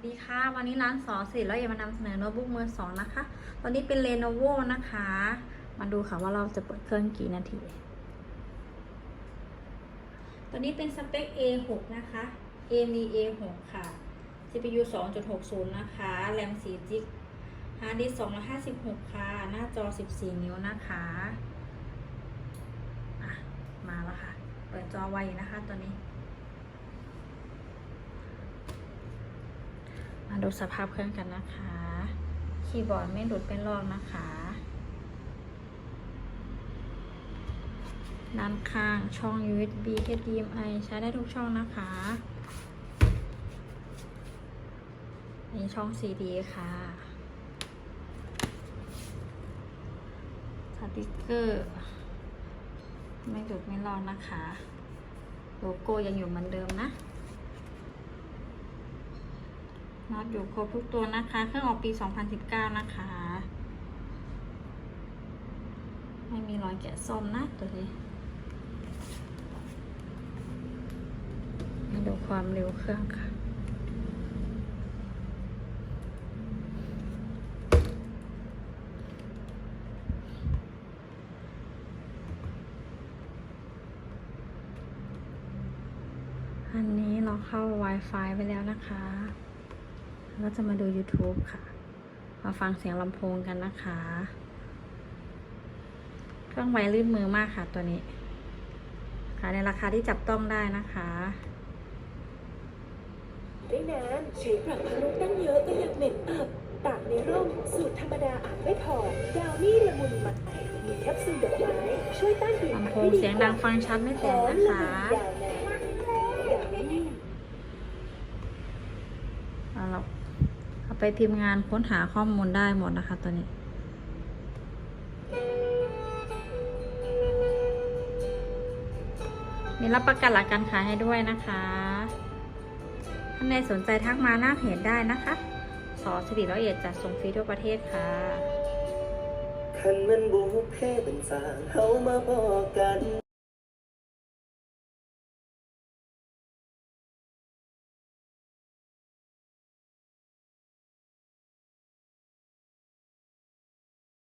วัสดีค่ะ วันนี้ร้านสอสิแล้วอย่ามานำเสนอโน้ตบุ๊กมือสองนะคะ ตอนนี้เป็น Lenovo นะคะ มาดูค่ะว่าเราจะเปิดเครื่องกี่นาทีตัวนี้เป็นสเปค A6 นะคะ AMD A6 ค่ะ CPU 2.60 นะคะ แรม4 g b ฮาร์ดดิสก์256 ค่ะ หน้าจอ 14 นิ้วนะคะอะมาแล้วค่ะ เปิดจอไวนะคะตัวนี้ มา ดูสภาพเครื่องกันนะคะ คีย์บอร์ดไม่หลุดเป็นรอกนะคะ ด้านข้างช่อง USB HDMI ใช้ได้ทุกช่องนะคะนี่ช่อง CD ค่ะสติกเกอร์ ไม่หลุดไม่รอกนะคะ โลโก้ยังอยู่เหมือนเดิมนะ น็อตอยู่ครบทุกตัวนะคะ เครื่องออกปี 2019 นะคะ ไม่มีรอยแกะส้มนะตัวนี้ มาดูความเร็วเครื่องค่ะอันนี้เราเข้า Wi-Fi ไปแล้วนะคะ เราจะมาดู YouTube ค่ะ มาฟังเสียงลำโพงกันนะคะ เครื่องไวลื่นมือมากค่ะตัวนี้ขายในราคาที่จับต้องได้นะคะได้นานใช้ปรับพลุตั้งเยอะก็ยังเหม็นอับตากในร่มสูตรธรรมดาอาจไม่พอดาวนี่ละมุนใหม่มีแคปซูลดอกไม้ช่วยต้านกลิ่นลำอับโพให้งดีเสียงดังฟังชัดไม่หแตกอมนะละคะ มุนยาวนานดาวนี่ เอาเรา เอาไปพิมพ์งานค้นหาข้อมูลได้หมดนะคะตัวนี้ มีรับประกันหลักการขายให้ด้วยนะคะท่านใดสนใจทักมาหน้าเพจได้นะคะสอสิริร้อยเอ็ดจัดส่งฟรีทั่วประเทศค่ะคันมันบุกเพเป็นสางเขามาพอกัน